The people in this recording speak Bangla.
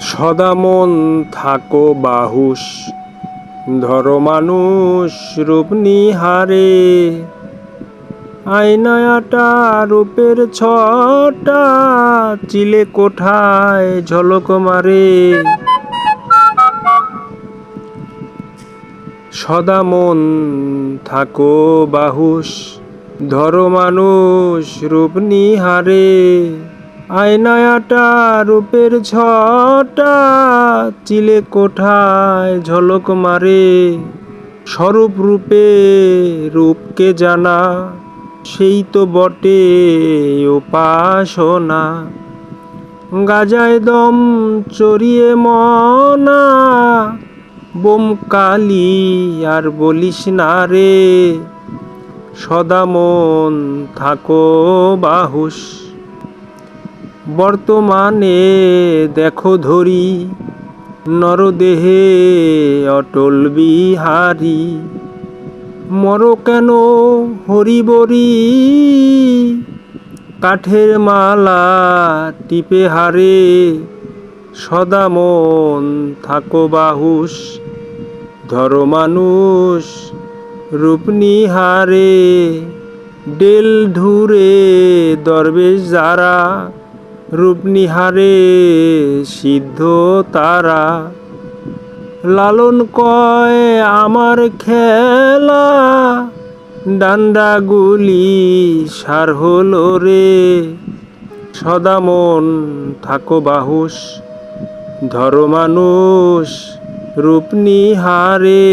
সদা মন থাকো বাহুস ধর মানুষ রূপ নিহারে। আয়নায়াটা রূপের ছটা, চিলে কোঠায় ঝলক মারে। সদা মন থাকো বাহুস ধর মানুষ রূপ নিহারে। আয়নায়াটা, রূপের ছটা চিলে কোঠায় ঝলক মারে। স্বরূপ রূপে রূপকে জানা, সেই তো বটে উপাসনা। গাজায় দম চড়িয়ে মনা, বোম কালি আর বলিস না রে। সদা মন থাকো বাহুস বর্তমানে দেখো ধরি, নরদেহে অটল বিহারি। মর কেন হরিবরি? কাঠের মালা টিপে হারে, সদা মন থাকো বাহুস ধর মানুষ রূপ নিহারে, ডেল ধুরে দরবেশ যারা রূপ নিহারে সিদ্ধ তারা। লালন কয় আমার খেলা, ডান্ডাগুলি সার হলো রে। সদা মন থাকো বাহুস ধর মানুষ রূপ নিহারে